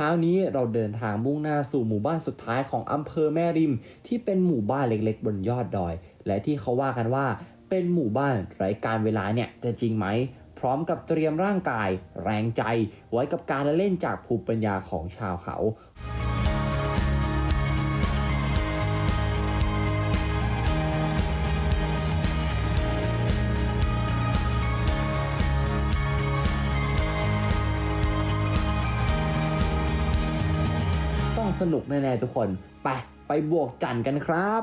เช้านี้เราเดินทางมุ่งหน้าสู่หมู่บ้านสุดท้ายของอำเภอแม่ริม ที่เป็นหมู่บ้านเล็กๆ บนยอดดอย และที่เขาว่ากันว่า เป็นหมู่บ้านไร้การเวลาเนี่ยจะจริงไหม พร้อมกับเตรียมร่างกาย แรงใจ ไว้กับการเล่นจากภูมิปัญญาของชาวเขา นุกแน่ๆทุกคน ไปไปบวกจันทร์กันครับ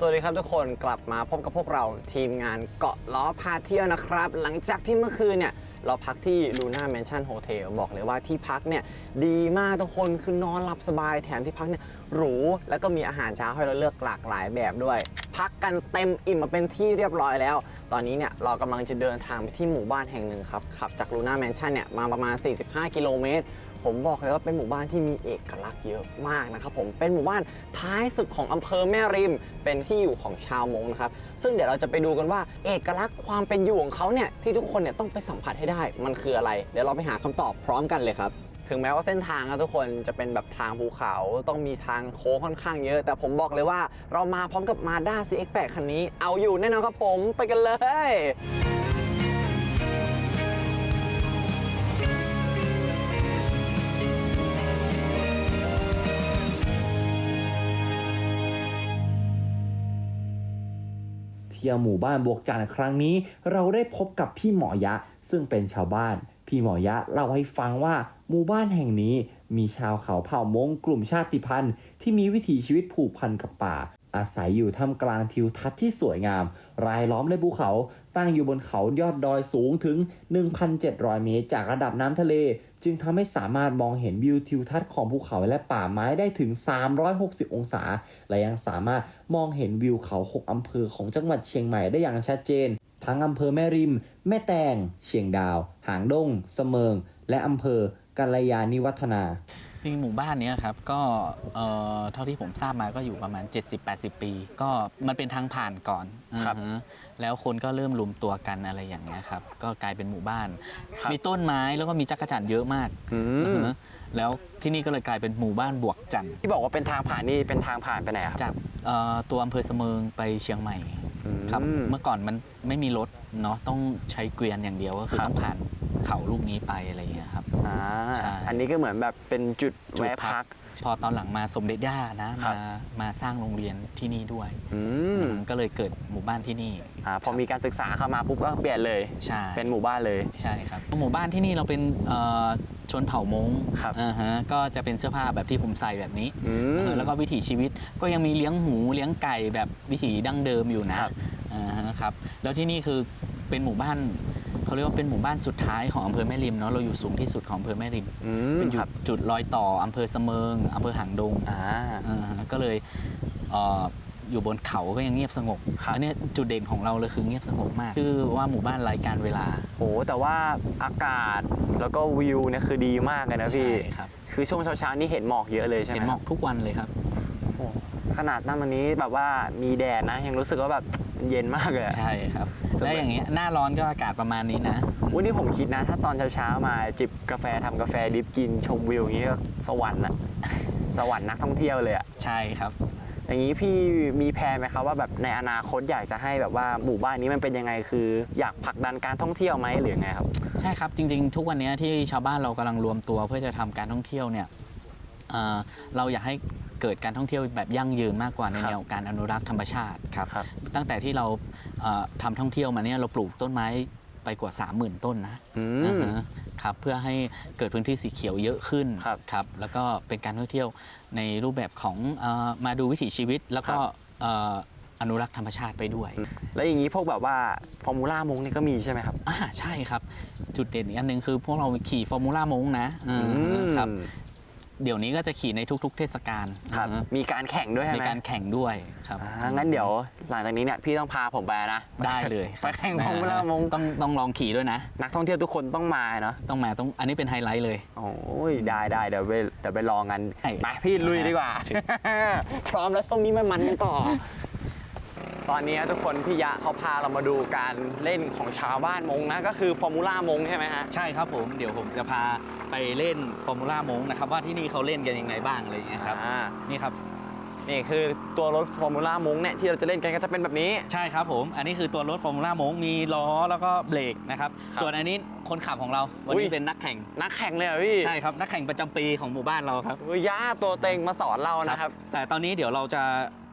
สวัสดีครับทุกคนกลับมาพบกับพวกเราทีมงานเกาะล้อพาเที่ยวนะครับ หลังจากที่เมื่อคืนเนี่ย เราพักที่ลูน่าแมนชั่นโฮเทลบอกเลยว่าที่พักเนี่ยดีมากทุกคนคือนอนหลับสบายแถมที่พักเนี่ยหรู แล้วก็มีอาหารเช้าให้เราเลือกหลากหลายแบบด้วย พักกันเต็มอิ่มมาเป็นที่เรียบร้อยแล้ว ตอนนี้เนี่ยเรากำลังจะเดินทางไปที่หมู่บ้านแห่งหนึ่งครับขับจากลูน่าแมนชั่นเนี่ยมาประมาณ 45 กิโลเมตร ผมบอกเลยว่าเป็นหมู่บ้านที่มีเอกลักษณ์เยอะมากนะครับผมเป็นหมู่บ้านท้ายสุดของอำเภอแม่ริม เป็นที่อยู่ของชาวมงนะครับซึ่งเดี๋ยวเราจะไปดูกันว่า เอกลักษณ์ความเป็นอยู่ของเขาเนี่ยที่ทุกคนเนี่ยต้องไปสัมผัสให้ได้ มันคืออะไร เดี๋ยวเราไปหาคำตอบพร้อมกันเลยครับถึงแม้ว่าเส้นทางนะทุกคนจะเป็นแบบทางภูเขาต้องมีทางโค้งค่อนข้างเยอะ แต่ผมบอกเลยว่าเรามาพร้อมกับ Mazda CX-8 คันนี้ เอาอยู่แน่นอนครับผมไปกันเลย เที่ยวหมู่บ้านบวกจันทร์ครั้งนี้ เราได้พบกับพี่หมอยะ ซึ่งเป็นชาวบ้าน พี่หมอยะเล่าให้ฟังว่าหมู่บ้านแห่งนี้มีชาวเขาเผ่ามงกลุ่มชาติพันธุ์ ที่มีวิถีชีวิตผูกพันกับป่า อาศัยอยู่ท่ามกลางทิวทัศน์ที่สวยงาม รายล้อมด้วยภูเขา ตั้งอยู่บนเขายอดดอยสูงถึง 1,700 เมตร จากระดับน้ำทะเล จึงทำให้สามารถมองเห็นวิวทิวทัศน์ของภูเขาและป่าไม้ได้ถึง 360 องศา และยังสามารถมองเห็นวิวเขา 6 อำเภอของจังหวัดเชียงใหม่ได้อย่างชัดเจน ทั้งอำเภอแม่ริม แม่แตง เชียงดาว หางดง เสมิง และอำเภอกัลยาณิวัฒนา ริงๆหมู่บ้านเนี้ยครับก็เอ่อเท่าที่ผมทราบมาก็อยู่ประมาณ 70-80 ปี ก็มันเป็นทางผ่านก่อนครับอือฮะแล้วคนก็เริ่มรวมตัวกันอะไรอย่างเงี้ยครับก็กลายเป็นหมู่บ้าน ครับ มีต้นไม้แล้วก็มีจักรจั่นเยอะมาก อือือมฮะ แล้วที่นี่ก็เลยกลายเป็นหมู่บ้านบวกจันทร์ที่บอกว่าเป็นทางผ่านนี่เป็นทางผ่านไปไหนครับจากเอ่อตัวอำเภอเสมิงไปเชียงใหม่ครับอืม เมื่อก่อนมันไม่มีรถเนาะต้องใช้เกวียนอย่างเดียวก็คือครับ ต้องผ่านเขาลูกนี้ไปอะไรอย่างเงี้ยครับ อ่าใช่อันนี้ก็เหมือนแบบเป็นจุดจุดแวะพัก พอตอนหลังมาสมเด็จย่านะครัมาบ มาสร้างโรงเรียนที่นี่ด้วยอืมก็เลยเกิดหมู่บ้านที่นี่อ่าพอมีการศึกษาเข้ามาปุ๊บก็เปลี่ยนเลย ใช่เป็นหมู่บ้านเลย ใช่ครับหมู่บ้านที่นี่เราเป็นเอ่อชนเผ่ามงครับ อ่าฮะก็จะเป็นเสื้อผ้าแบบที่ผมใส่แบบนี้ อืม เออแล้วก็วิถีชีวิตก็ยังมีเลี้ยงหมูเลี้ยงไก่แบบวิถีดั้งเดิมอยู่นะครับ อ่าฮะครับ แล้วที่นี่คือเป็นหมู่บ้าน เขาเรียกว่าเป็นหมู่บ้านสุดท้ายของอำเภอแม่ริมเนาะเราอยู่สูงที่สุดของอำเภอแม่ริม อืมเป็นจุคดรับจุดรอยต่ออำเภอเสมิงอำเภอหางดงอ่า อ่าฮะก็เลยเอ่ออยู่บนเขาก็ยังเงียบสงบครับ อันเนี้ยจุดเด่นของเราเลยคือเงียบสงบมากคือว่าหมู่บ้านไร้การเวลาโอ้แต่ว่าอากาศแล้วก็วิวเนี่ยคือดีมากเลยนะพี่ ใช่ครับคือช่วงเช้าๆนี่เห็นหมอกเยอะเลยใช่ไหมเห็นหมอกทุกวันเลยครับ โอ้ขนาดนั่นวันนี้แบบว่ามีแดดนะยังรู้สึกว่าแบบ เย็นมากเลยอะ ใช่ครับสบายแล้วอย่างเงี้ยหน้าร้อนก็อากาศประมาณนี้นะ วันนี้ผมคิดนะ ถ้าตอนเช้าๆมาจิบกาแฟทำกาแฟดริฟกินชมวิวอย่างนี้ก็สวรรค์อะ สวรรค์นักท่องเที่ยวเลยอะใช่ครับ อย่างนี้พี่มีแพลนไหมครับว่าแบบในอนาคตอยากจะให้แบบว่าหมู่บ้านนี้มันเป็นยังไงคือ อยากผลักดันการท่องเที่ยวไหมหรือยังไงครับ ใช่ครับจริงๆ ทุกวันเนี้ยที่ชาวบ้านเรากำลังรวมตัวเพื่อจะทำการท่องเที่ยวเนี่ยเอ่อเราอยากให้ เกิดการท่องเที่ยวแบบยั่งยืนมากกว่าในครับแนวการอนุรักษ์ธรรมชาติครับ ครับ ตั้งแต่ที่เราเอ่อทำท่องเที่ยวมาเนี่ยเราปลูกต้นไม้ไปกว่า 30,000 ต้นนะอือือมฮะครับเพื่อให้เกิดพื้นที่สีเขียวเยอะขึ้นครับครับแล้วก็เป็นการท่องเที่ยวในรูปแบบของเออมาดูวิถีชีวิต แล้วก็ครับ เอ่ออนุรักษ์ธรรมชาติไปด้วยแล้วอย่างนี้พวกแบบว่าฟอร์มูล่ามงนี่ก็มีใช่ไหมครับอ่าใช่ครับ จุดเด่นอีกอันหนึ่งคือพวกเราขี่ฟอร์มูล่ามงนะอืมครับ เดี๋ยวนี้ก็จะขี่ในทุก ๆ เทศกาลครับอือฮึมีการแข่งด้วยใช่มีไหมการแข่งด้วยครับอ่างั้นเดี๋ยวหลังจากนี้เนี่ยพี่ต้องพาผมไปนะ ได้เลยไปแข่งฟอร์มูล่ามง ต้องต้องลองขี่ด้วยนะ นักท่องเที่ยวทุกคนต้องมาเนาะต้องมาต้องอันนี้เป็นไฮไลท์เลย โอ้ยได้ได้เดี๋ยวไปเดี๋ยวไปลองกันใช่ ไปพี่ลุยดีกว่า พร้อมแล้วช่วงนี้มามันกันต่อ ตอนนี้ทุกคนพี่ยะเขาพาเรามาดูการเล่นของชาวบ้านมงนะก็คือฟอร์มูล่ามงใช่ไหมฮะ ใช่ครับผมเดี๋ยวผมจะพาไปเล่นฟอร์มูล่ามงนะครับว่าที่นี่เขาเล่นกันยังไงบ้างอะไรอย่างเงี้ยครับอ่า นี่ครับ นี่คือตัวรถฟอร์มูล่ามงเนี่ยที่เราจะเล่นกันก็จะเป็นแบบนี้ ใช่ครับผม อันนี้คือตัวรถฟอร์มูล่ามงมีล้อแล้วก็เบรกนะครับ ครับส่วนอันนี้คนขับของเรา วันอุ๊นี้ย เป็นนักแข่ง นักแข่งเลยเหรอพี่ใช่ครับ นักแข่งประจำปีของหมู่บ้านเราครับ เฮ้ยยะตัวเต็งมาสอนเรานะครับ แต่ตอนนี้เดี๋ยวเราจะ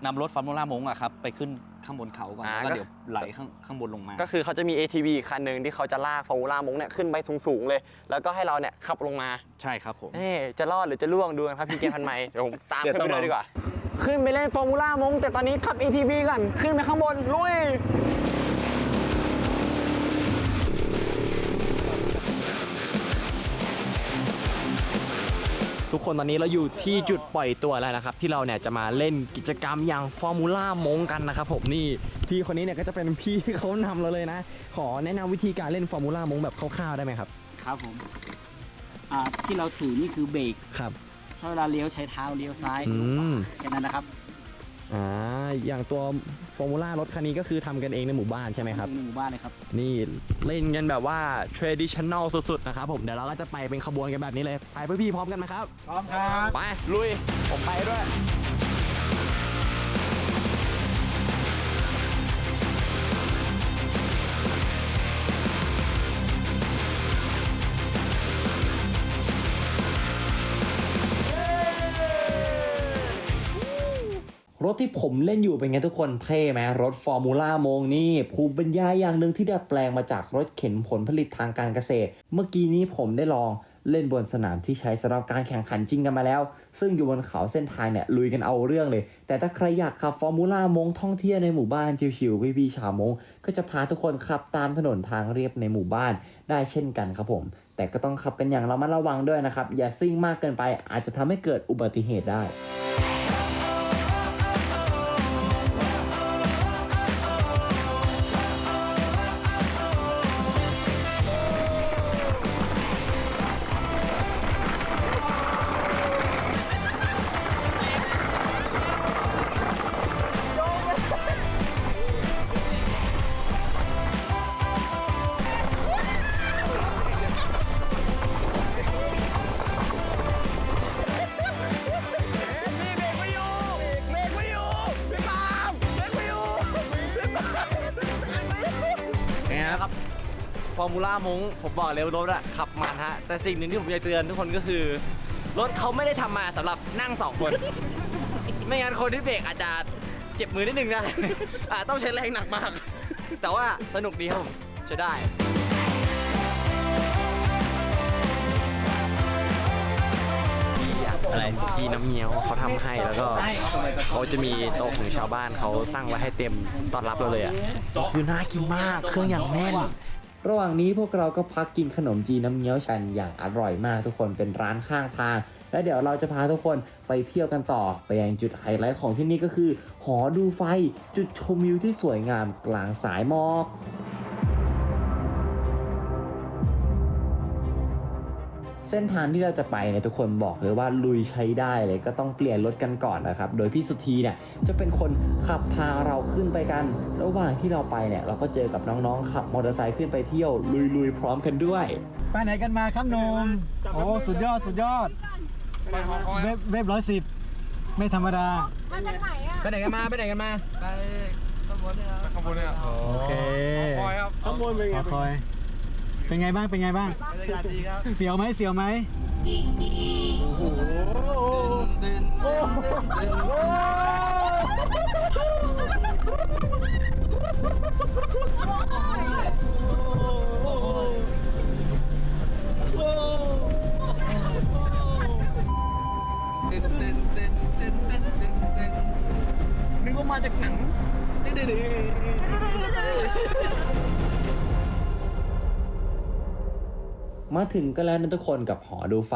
นำรถฟอร์มูล่ามงอะครับไปขึ้นข้างบนเขาก่อนอ่าแล้วก็ก็ เดี๋ยวไหลข้างข้างบนลงมา ก็คือเขาจะมี ATV อีกคันหนึ่งที่เขาจะลากฟอร์มูล่ามงเนี่ยขึ้นไปสูงๆเลย แล้วก็ให้เราเนี่ยขับลงมาใช่ครับผม เอ๊ะจะรอดหรือจะล่วงดูกันครับพี่เกมพันไมค์เดี๋ยวผมตามเดี๋ยวขึ้นไปต้องเลยลองดีกว่า ขึ้นไปเล่นฟอร์มูล่ามงแต่ตอนนี้ขับ ATV ก่อนขึ้นไปข้างบนลุย คนตอนนี้เราอยู่ที่จุดปล่อยตัวแล้วนะครับ ที่เราเนี่ยจะมาเล่นกิจกรรมอย่างฟอร์มูล่ามงกันนะครับผมนี่พี่คนนี้เนี่ยก็จะเป็นพี่ที่เขานำเราเลยนะ ขอแนะนำวิธีการเล่นฟอร์มูล่ามงแบบคร่าวๆได้ไหมครับครับผมอ่าที่เราถือนี่คือเบรกครับถ้าเวลาเลี้ยวใช้เท้าเลี้ยวซ้ายอืมแค่นั้นนะครับ อ่าอย่างตัวฟอร์มูล่ารถคันนี้ก็คือทำกันเองในหมู่บ้านใช่ไหมครับ ในหมู่บ้านเลยครับ นี่เล่นกันแบบว่า traditional สุดๆ นะครับผม เดี๋ยวเราก็จะไปเป็นขบวนกันแบบนี้เลย ไปเพื่อพี่พร้อมกันไหมครับ พร้อมครับ ไป ลุย ผมไปด้วย รถที่ผมเล่นอยู่เป็นไงทุกคนเท่ไหมรถฟอร์มูล่าโมงนี่ภูมิปัญญาอย่างหนึ่งที่ดัดแปลงมาจากรถเข็นผลผลิตทางการเกษตร เมื่อกี้นี้ผมได้ลองเล่นบนสนามที่ใช้สำหรับการแข่งขันจริงกันมาแล้ว ซึ่งอยู่บนเขาเส้นทางเนี่ยลุยกันเอาเรื่องเลย แต่ถ้าใครอยากขับฟอร์มูล่ามงท่องเที่ยวในหมู่บ้านชิวๆพี่ๆชาวมง ก็จะพาทุกคนขับตามถนนทางเรียบในหมู่บ้านได้เช่นกันครับผม แต่ก็ต้องขับกันอย่างระมัดระวังด้วยนะครับ อย่าซิ่งมากเกินไปอาจจะทำให้เกิดอุบัติเหตุได้ อร์มูล่ามงผมบอกเลยว่ารถอะขับมันฮะ แต่สิ่งหนึ่งที่ผมอยากเตือนทุกคนก็คือ รถเขาไม่ได้ทำมาสำหรับนั่งสองคน ไม่งั้นคนที่เบรกอาจจะเจ็บมือนิดนึงนะ อะต้องใช้แรงหนักมาก แต่ว่าสนุกดีครับผมใช้ได้ อะไรจีน้ำเงี้ยวเขาทำให้แล้วก็เขาจะมีโต๊ะของชาวบ้านเขาตั้งไว้ให้เต็มต้อนรับเราเลยอะคือน่ากินมากเครื่องอย่างแน่น ระหว่างนี้พวกเราก็พักกินขนมจีนน้ำเงี้ยวชันอย่างอร่อยมากทุกคนเป็นร้านข้างทาง และเดี๋ยวเราจะพาทุกคนไปเที่ยวกันต่อไปยังจุดไฮไลท์ของที่นี่ก็คือ หอดูไฟจุดชมวิวที่สวยงามกลางสายหมอก เส้นทางที่เราจะไปเนี่ยทุกคนบอกเลยว่าลุยใช้ได้เลยก็ต้องเปลี่ยนรถกันก่อนนะครับ โดยพี่สุธีเนี่ยจะเป็นคนขับพาเราขึ้นไปกัน ระหว่างที่เราไปเนี่ยเราก็เจอกับน้องๆขับมอเตอร์ไซค์ขึ้นไปเที่ยวลุยๆพร้อมกันด้วย ไปไหนกันมาครับหนมโอ้สุดยอดสุดยอดเว็บเว็บร้อยสิบไม่ธรรมดามาจากไหนอะไปไหนกันมาไปไหนกันมาโอเคคอยครับข้างบนเป็นไงคอย เป็นไงบ้างเป็นไงบ้างเสียวไหมเสียวไหมนึก มาถึงกันแล้วนะทุกคนกับหอดูไฟ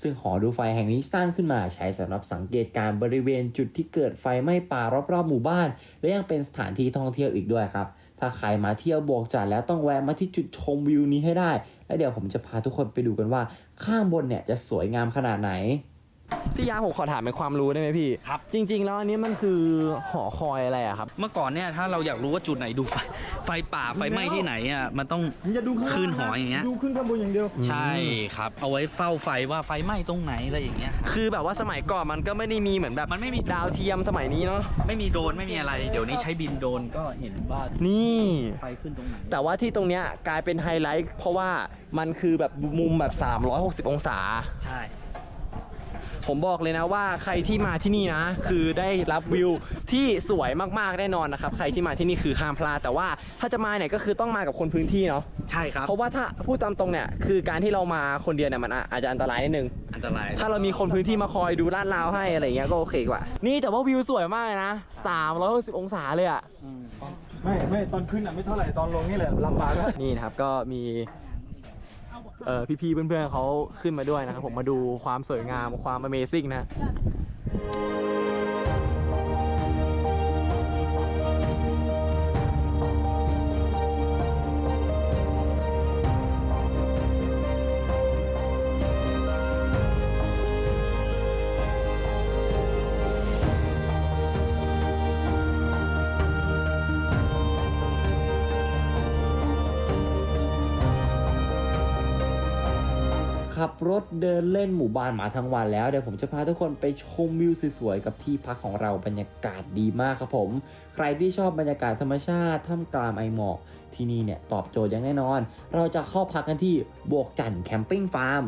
ซึ่งหอดูไฟแห่งนี้สร้างขึ้นมาใช้สำหรับสังเกตการณ์บริเวณจุดที่เกิดไฟไหม้ป่ารอบๆหมู่บ้าน และยังเป็นสถานที่ท่องเที่ยวอีกด้วยครับ ถ้าใครมาเที่ยวบวกจัดแล้วต้องแวะมาที่จุดชมวิวนี้ให้ได้ และเดี๋ยวผมจะพาทุกคนไปดูกันว่าข้างบนเนี่ยจะสวยงามขนาดไหน พี่ยาผมขอถามเป็นความรู้ได้ไหมพี่ ครับ จริง ๆ แล้วอันนี้มันคือหอคอยอะไรอะครับ เมื่อก่อนเนี่ยถ้าเราอยากรู้ว่าจุดไหนดูไฟไฟป่าไฟไหม้ที่ไหนอะมันต้องอย่าดูข้างล่างขึ้นหออย่างเงี้ย ดูขึ้นข้างบนอย่างเดียว ใช่ครับ เอาไว้เฝ้าไฟว่าไฟไหม้ตรงไหนอะไรอย่างเงี้ย คือแบบว่าสมัยก่อนมันก็ไม่ได้มีเหมือนแบบมันไม่มี ดาวเทียมสมัยนี้เนาะ ไม่มีโดรนไม่มีอะไร เดี๋ยวนี้ใช้บินโดรนก็เห็นว่านี่ ไฟขึ้นตรงไหน แต่ว่าที่ตรงเนี้ยกลายเป็นไฮไลท์เพราะว่ามันคือแบบมุมแบบ 360 องศา ใช่ ผมบอกเลยนะว่าใครที่มาที่นี่นะ คือได้รับวิวที่สวยมากๆแน่นอนนะครับ ใครที่มาที่นี่คือห้ามพลาดแต่ว่าถ้าจะมาเนี่ยก็คือต้องมากับคนพื้นที่เนาะใช่ครับ เพราะว่าถ้าพูดตามตรงเนี่ยคือการที่เรามาคนเดียวเนี่ยมันอาจจะอันตรายนิดนึง อันตราย ถ้าเรามีคนพื้นที่มาคอยดูลาดราวให้อะไรอย่างเงี้ยก็โอเคกว่า นี่แต่ว่าวิวสวยมากเลยนะ360องศาเลยอะอืมไม่ไม่ตอนขึ้นอะไม่เท่าไหร่ตอนลงนี่แหละลำบากแล้วนี่นะครับก็มี เอ่อพี่ๆเพื่อนๆเขาขึ้นมาด้วยนะครับผมมาดูความสวยงามความ Amazing นะ ขับรถเดินเล่นหมู่บ้านมาทั้งวันแล้วเดี๋ยวผมจะพาทุกคนไปชมวิวสวยๆกับที่พักของเราบรรยากาศดีมากครับผม ใครที่ชอบบรรยากาศธรรมชาติท่ามกลางไอหมอกที่นี่เนี่ยตอบโจทย์อย่างแน่นอน เราจะเข้าพักกันที่บวกจันทร์แคมปิ้งฟาร์ม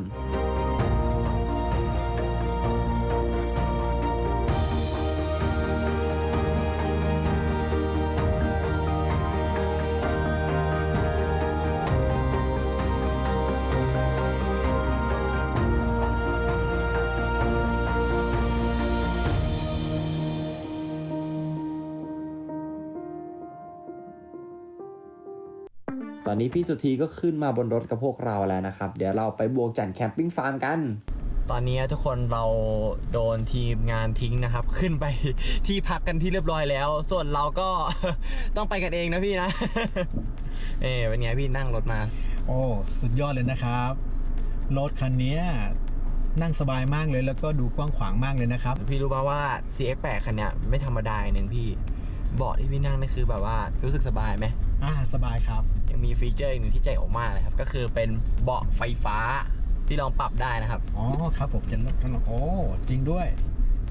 พี่สุธีก็ขึ้นมาบนรถกับพวกเราแล้วนะครับ เดี๋ยวเราไปบวกจันทร์แคมปิ้งฟาร์มกัน ตอนนี้ทุกคนเราโดนทีมงานทิ้งนะครับ ขึ้นไปที่พักกันที่เรียบร้อยแล้ว ส่วนเราก็ต้องไปกันเองนะพี่นะ เอ๊เป็นไงพี่นั่งรถมา โอ้สุดยอดเลยนะครับรถคันเนี้ยนั่งสบายมากเลยแล้วก็ดูกว้างขวางมากเลยนะครับ พี่รู้ป่าว่า CX8 คันเนี้ยไม่ธรรมดาอย่างหนึ่งพี่เบาะที่พี่นั่งนี่คือแบบว่ารู้สึกสบายไหม อ่าสบายครับ ยังมีฟีเจอร์อีกหนึ่งที่ใจออกมากเลยครับ ก็คือเป็นเบาะไฟฟ้าที่ลองปรับได้นะครับ อ๋อครับผมจะลดโอ้จริงด้วย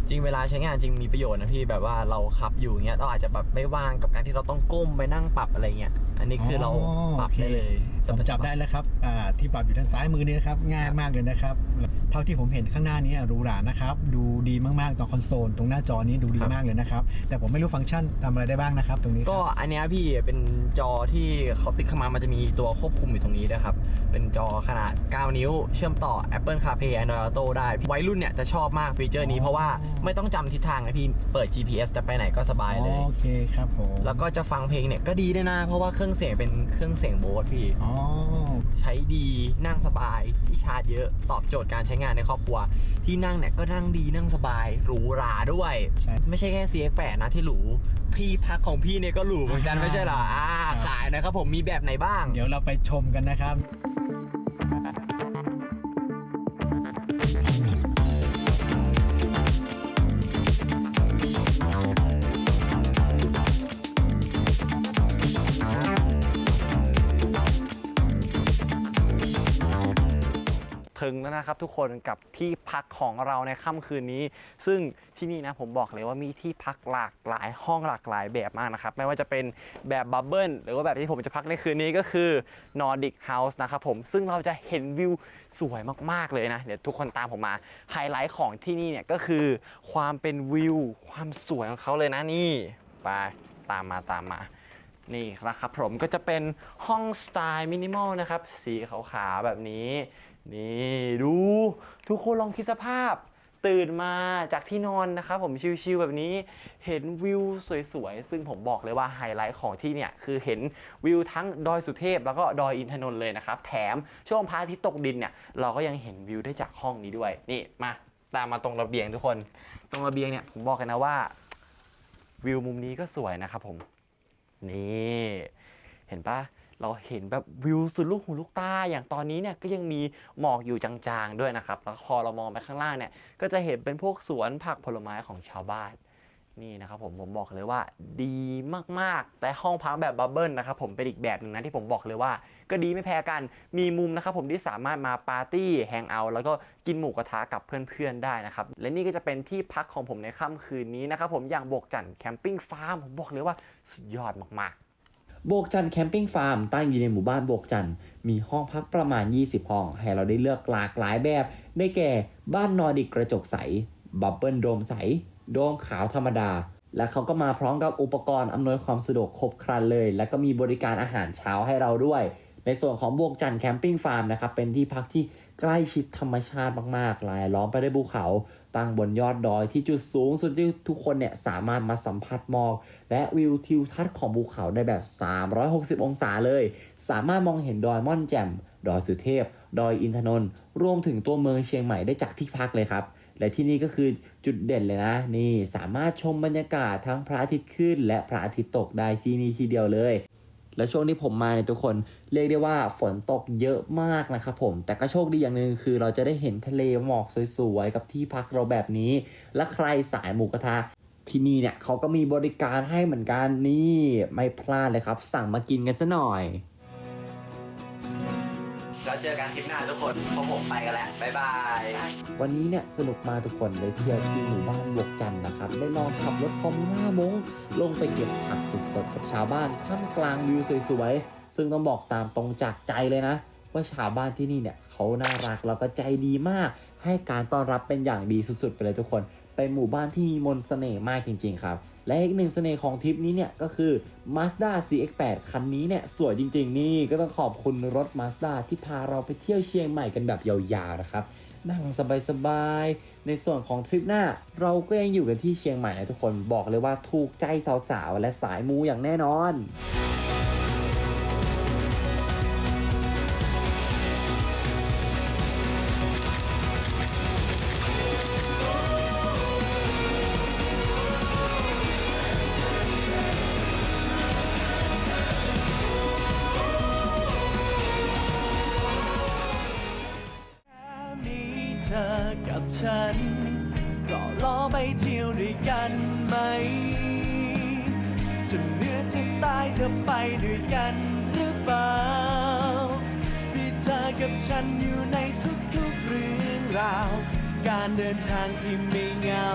จริงเวลาใช้งานจริงมีประโยชน์นะพี่แบบว่าเราขับอยู่เงี้ยเราอาจจะแบบไม่ว่างกับการที่เราต้องก้มไปนั่งปรับอะไรเงี้ย อันนี้คือเราปรับได้เลยผมจับได้แล้วครับอ่าที่ปรับอยู่ทางซ้ายมือนี่นะครับ ง่ายมากเลยนะครับ เท่าที่ผมเห็นข้างหน้านี้หรูหรานะครับ ดูดีมากๆตรงคอนโซลตรงหน้าจอนี้ดูดีมากเลยนะครับ แต่ผมไม่รู้ฟังก์ชันทำอะไรได้บ้างนะครับ ตรงนี้ครับก็อันเนี้ยพี่เป็นจอที่เขาติดเข้ามามันจะมีตัวควบคุมอยู่ตรงนี้ด้วยครับ เป็นจอขนาด 9 นิ้ว เชื่อมต่อ Apple CarPlay Android Auto ได้วัยรุ่นเนี่ยจะชอบมากฟีเจอร์นี้เพราะว่าไม่ต้องจำทิศทางนะพี่เปิด GPS จะไปไหนก็สบายเลยโอเคครับผมแล้วก็จะฟังเพลงเนี่ยก็ดีด้วยนะเพราะว่าเครื่องเสียงเป็นเครื่องเสียงโบสพี่ อ๋อ ใช้ดีนั่งสบายที่ชาร์จเยอะตอบโจทย์การใช้งานในครอบครัว ที่นั่งเนี่ยก็นั่งดีนั่งสบายหรูหราด้วย ใช่ ไม่ใช่แค่ CX8 นะที่หรูที่พักของพี่เนี่ยก็หรูเหมือนกันอ่า ไม่ใช่เหรออ่าขายนะครับผมมีแบบไหนบ้าง เดี๋ยวเราไปชมกันนะครับ ถึงแล้วนะครับทุกคนกับที่พักของเราในค่ำคืนนี้ ซึ่งที่นี่นะผมบอกเลยว่ามีที่พักหลากหลายห้องหลากหลายแบบมากนะครับ ไม่ว่าจะเป็นแบบบับเบิ้ลหรือว่าแบบที่ผมจะพักในคืนนี้ก็คือ Nordic House นะครับผมซึ่งเราจะเห็นวิวสวยมากๆเลยนะ เดี๋ยวทุกคนตามผมมา ไฮไลท์ของที่นี่เนี่ยก็คือความเป็นวิว ความสวยของเขาเลยนะนี่ไปตามมาตามมานี่นะครับผมก็จะเป็นห้องสไตล์มินิมอลนะครับ สีขาวๆแบบนี้ นี่ดูทุกคนลองคิดสภาพ ตื่นมาจากที่นอนนะครับผมชิลๆแบบนี้เห็นวิวสวยๆ ซึ่งผมบอกเลยว่าไฮไลท์ของที่เนี่ย คือเห็นวิวทั้งดอยสุเทพแล้วก็ดอยอินทนนท์เลยนะครับ แถมช่วงพระอาทิตย์ตกดินเนี่ย เราก็ยังเห็นวิวได้จากห้องนี้ด้วย นี่มาตามมาตรงระเบียงทุกคน ตรงระเบียงเนี่ยผมบอกกันนะว่าวิวมุมนี้ก็สวยนะครับผม นี่ เห็นปะ เราเห็นแบบวิวสุดลูกหูลูกตาอย่างตอนนี้เนี่ยก็ยังมีหมอกอยู่จางๆด้วยนะครับแล้วพอเรามองไปข้างล่างเนี่ยก็จะเห็นเป็นพวกสวนผักผลไม้ของชาวบ้านนี่นะครับผมผมบอกเลยว่าดีมากๆ แต่ห้องพักแบบบับเบิลนะครับผมเป็นอีกแบบหนึ่งนะที่ผมบอกเลยว่า ก็ดีไม่แพ้กันมีมุมนะครับผมที่สามารถมาปาร์ตี้แฮงเอาท์แล้วก็กินหมูกระทะกับเพื่อนๆได้นะครับ และนี่ก็จะเป็นที่พักของผมในค่ำคืนนี้นะครับผมอย่างบกจันทร์แคมปิ้งฟาร์มผมบอกเลยว่าสุดยอดมากๆ โบกจันแคมปิ้งฟาร์มตั้งอยู่ในหมู่บ้านโบกจันมีห้องพักประมาณ 20 ห้อง ให้เราได้เลือกหลากหลายแบบ ได้แก่ บ้านนอร์ดิกกระจกใส บับเบิลโดมใส โดมขาวธรรมดา และเขาก็มาพร้อมกับอุปกรณ์อำนวยความสะดวกครบครันเลย และก็มีบริการอาหารเช้าให้เราด้วย ในส่วนของบวกจันแคมปิ้งฟาร์มนะครับ เป็นที่พักที่ ใกล้ชิดธรรมชาติมากๆรายล้อมไปด้วยภูเขา ตั้งบนยอดดอยที่จุดสูงสุดที่ทุกคนเนี่ยสามารถมาสัมผัสหมอก และวิวทิวทัศน์ของภูเขาได้แบบ 360 องศาเลย สามารถมองเห็นดอยม่อนแจ่ม ดอยสุเทพ ดอยอินทนนท์ รวมถึงตัวเมืองเชียงใหม่ได้จากที่พักเลยครับ และที่นี่ก็คือจุดเด่นเลยนะ นี่สามารถชมบรรยากาศทั้งพระอาทิตย์ขึ้น และพระอาทิตย์ตกได้ที่นี่ทีเดียวเลย และช่วงที่ผมมาเนี่ยทุกคนเรียกได้ว่าฝนตกเยอะมากนะครับผม แต่ก็โชคดีอย่างหนึ่งคือเราจะได้เห็นทะเลหมอกสวยๆ กับที่พักเราแบบนี้ และใครสายหมูกระทะที่นี่เนี่ยเขาก็มีบริการให้เหมือนกันนี่ไม่พลาดเลยครับ สั่งมากินกันซะหน่อย แล้วเจอกันคลิปหน้าทุกคนเพราะผมไปกันแล้วบ๊ายบาย วันนี้เนี่ยสนุกมาทุกคนได้เที่ยวที่หมู่บ้านบวกจันทร์นะครับ ได้ลองขับรถฟอร์มูล่ามงลงไปเก็บผักสดๆกับชาวบ้านท่ามกลางวิวสวยๆซึ่งต้องบอกตามตรงจากใจเลยนะ ว่าชาวบ้านที่นี่เนี่ยเขาน่ารักแล้วก็ใจดีมาก ให้การต้อนรับเป็นอย่างดีสุดๆไปเลยทุกคน เป็นหมู่บ้านที่มีมนต์เสน่ห์มากจริง ๆ ครับ และอีกหนึ่งเสน่ห์ของทริปนี้เนี่ยก็คือ Mazda CX-8 คันนี้เนี่ยสวยจริง ๆ นี่ก็ต้องขอบคุณรถ Mazda ที่พาเราไปเที่ยวเชียงใหม่กันแบบยาวๆนะครับนั่งสบายๆ ในส่วนของทริปหน้า เราก็ยังอยู่กันที่เชียงใหม่นะทุกคนบอกเลยว่าถูกใจสาวๆ และสายมูอย่างแน่นอน ฉันอยู่ในทุกๆเรื่องราว การเดินทางที่ไม่เหงา